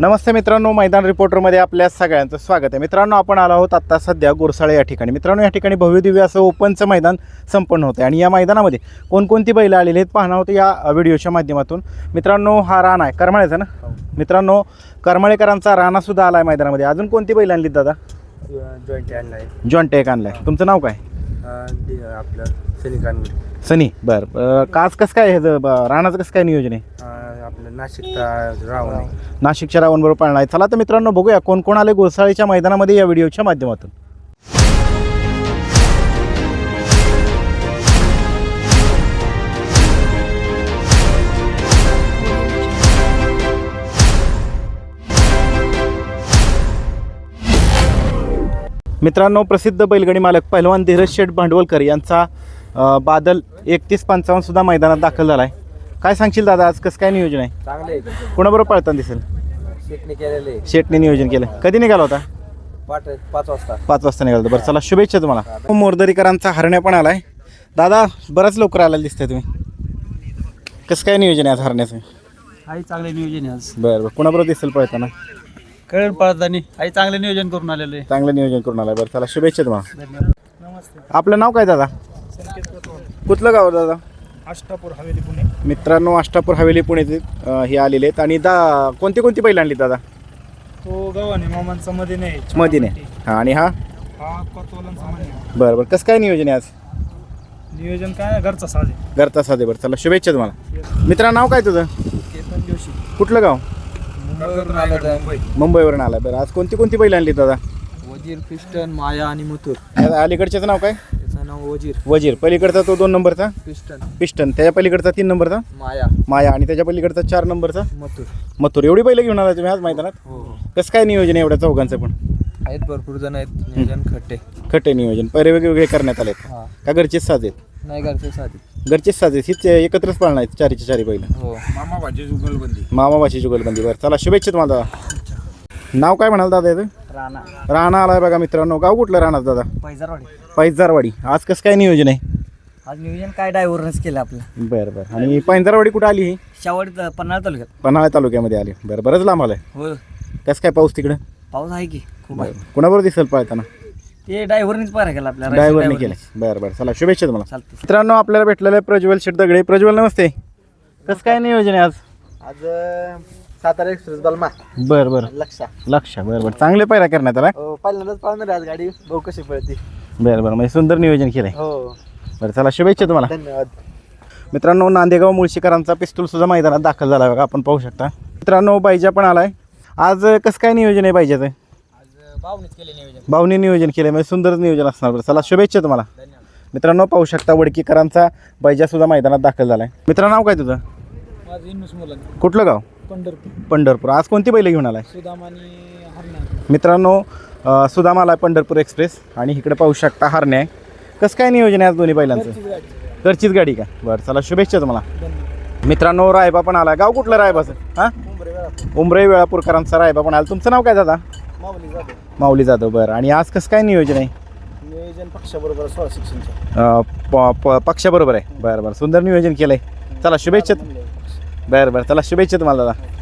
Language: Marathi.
नमस्ते मित्रांनो मैदान रिपोर्टरमध्ये आपल्या सगळ्यांचं स्वागत आहे. मित्रांनो आपण आलो आहोत आत्ता सध्या गुरसाळे या ठिकाणी. मित्रांनो या ठिकाणी भव्यदिव्य असं ओपनचं मैदान संपन्न होतं आहे आणि या मैदानामध्ये कोणकोणती बैलं आलेली आहेत पाहणं होतं या व्हिडिओच्या माध्यमातून. मित्रांनो हा राणा आहे. करमाळ्याचा ना? मित्रांनो करमाळेकरांचा राणासुद्धा आला आहे मैदानामध्ये. अजून कोणती बैल आणलीत दादा? जॉईंट आणलाय. जॉन टेक आणलाय. तुमचं नाव काय? आपलं सैनिकांनी सनी. बरं काच कसं काय ह्याचं ब- राणाचं कसं काय नियोजन आहे? आपलं नाशिकचा रावण. आहे नाशिकच्या रावणबरोबर पाळणार आहे. चला तर मित्रांनो बघूया कोण कोण आले गोसाळीच्या मैदानामध्ये या व्हिडिओच्या माध्यमातून. मित्रांनो प्रसिद्ध बैलगणी मालक पहिलवान धीरज शेठ भांडवलकर यांचा अ, बादल एकतीस पंचावन्न सुद्धा मैदानात दाखल झाला आहे. काय सांगशील दादा आज कसं काय नियोजन आहे? चांगले कोणाबरोबर पळताना दिसेल? शेटने केलेले नियोजन केलं. कधी निघाला होता? पाठ पाच वाजता. पाच वाजता निघालं होतं. बरं चला शुभेच्छा तुम्हाला. मोरदरीकरांचा हरण्या पण आलाय. दादा बराच लवकर आलेला दिसतंय तुम्ही. कसं काय नियोजन आहे आज हरण्याचं? आई चांगले नियोजन आहे आज. बरं बरं. कोणाबरोबर दिसेल पळताना? कळण पळताना. आई चांगले नियोजन करून आलेले आहे. चांगलं नियोजन करून आलाय. बरं चला शुभेच्छा तुम्हाला. नमस्ते आपलं नाव काय दादा? कुठलं गाव दादा? अष्टापूर हवेली पुणे. मित्रांनो अष्टापूर हवेली अं, हे आलेले आहेत. आणि दा कोणती कोणती बैल आणली दादा? तो गव्हाणे मामांचा मध्ये नाही मधीने हां आणि हा? हा कोतवालांचा मध्ये बरं बरं. कसं काय नियोजन आहे आज? नियोजन काय घरचा साधे. घरचा साधे बरं. चला शुभेच्छा तुम्हाला. मित्रा नाव काय तुझं? केतन जोशी. कुठलं गाव? मुंबई मुंबईवरून आलाय. बरं आज कोणती कोणती बैल आणली दादा? वजीर पिस्टन माया आणि मथुर. या अलीकडच्याचं नाव काय? वजीर. वजीर. पलीकडचा तो दोन नंबरचा? पिस्टन. पिस्टन. त्याच्या पलीकडचा तीन नंबरचा? माया. माया. आणि त्याच्या पलीकडचा चार नंबरचा? मथुर. मथुर. एवढी बैल घेऊन आला तुम्ही आज मैदानात? हो हो. कसं काय नियोजन आहे एवढ्या चौघांचं पण? आहेत भरपूर जण आहेत. नियोजन खट्टे. खटे नियोजन. पैरे वेगळे करण्यात आले हा. का घरचेच साज आहेत? नाही घरचे साधे घरचेच साज आहेत. हीच एकत्रच पाळणार आहेत चारीचे चारी बैल. हो. मामा भाजी जुगलबंदी. मामा भाषी जुगलबंदी. बरं चला शुभेच्छा तुम्हाला. नाव काय म्हणाल दादा याचं? राणा. राणा आलाय बघा मित्रांनो. गाव कुठलं राहणार दादा? पैजारवाडी. पैजारवाडी. आज कसं काय नियोजन आहे? आज नियोजन काय ड्रायव्हरनंच केलं आपलं. बरं बरं. आणि पैजारवाडी कुठं आली ही? शावडी पन्हाळा तालुक्यात. पन्हाळा तालुक्यामध्ये आली. बरं बरंच लांब आलाय. हो कसं काय पाऊस तिकडं? पाऊस आहे की खूप आहे. कुणाबरोबर दिसेल पळताना ते ड्रायव्हरनीच पारा केला आपल्या ड्रायव्हरने केलं बरं बरं. चला शुभेच्छा तुम्हाला. चालतं मित्रांनो आपल्याला भेटलेलं आहे प्रज्वल शेट दगडे. प्रज्वल नमस्ते. कसं काय नियोजन आहे आज? आज सातारा एक्सप्रेस बलमा. बरं बरं. लक्षा. लक्ष बरं बरं. चांगले पायऱ्या करण्यात आला. हो पहिल्यांदाच पाहणार आज गाडी. भाऊ कशी पळते. बरं बरं. म्हणजे सुंदर नियोजन केलंय. हो. बरं चला शुभेच्छा तुम्हाला. धन्यवाद. मित्रांनो नांदेगाव मुळशीकरांचा पिस्तूल सुद्धा मैदानात दाखल झाला बघा आपण पाहू शकता. मित्रांनो बायजा पण आलाय. आज कसं काय नियोजन आहे बायजाचं आज भावनीच केले नियोजन. भावनी नियोजन केलं म्हणजे सुंदर नियोजन असणार बरं. चला शुभेच्छा तुम्हाला. धन्यवाद. मित्रांनो पाहू शकता वडकीकरांचा बैजा सुद्धा मैदानात दाखल झालाय. मित्रांनो नाव काय तुझं? माझं इन्नुस मुलांना. कुठलं गाव? पंढरपूर. पंढरपूर. आज कोणती बैल घेऊन आलाय? सुदाम आणि हरणा मित्रांनो अं, सुदाम आलाय पंढरपूर एक्सप्रेस आणि इकडे पाहू शकता हरणे आहे कसं काय नियोजन आहे आज दोन्ही बैलांचं? घरचीच गाडी. का? बरं चला शुभेच्छा तुम्हाला. मित्रांनो रायबा पण आला गाव कुठलं रायबाचं? हां? उमरे वेळापूरकरांचा रायबा पण आला. तुमचं नाव काय दादा? माऊली जातो माऊली जाधव बरं. आणि आज कसं काय नियोजन आहे? नियोजन पक्षाबरोबर सोळा शिक्षणचं. अं, प- प- पक्षाबरोबर आहे. बरं बरं. सुंदर नियोजन केलं आहे चला शुभेच्छा. बरं बरं. चला शुभेच्छा तुम्हाला दादा.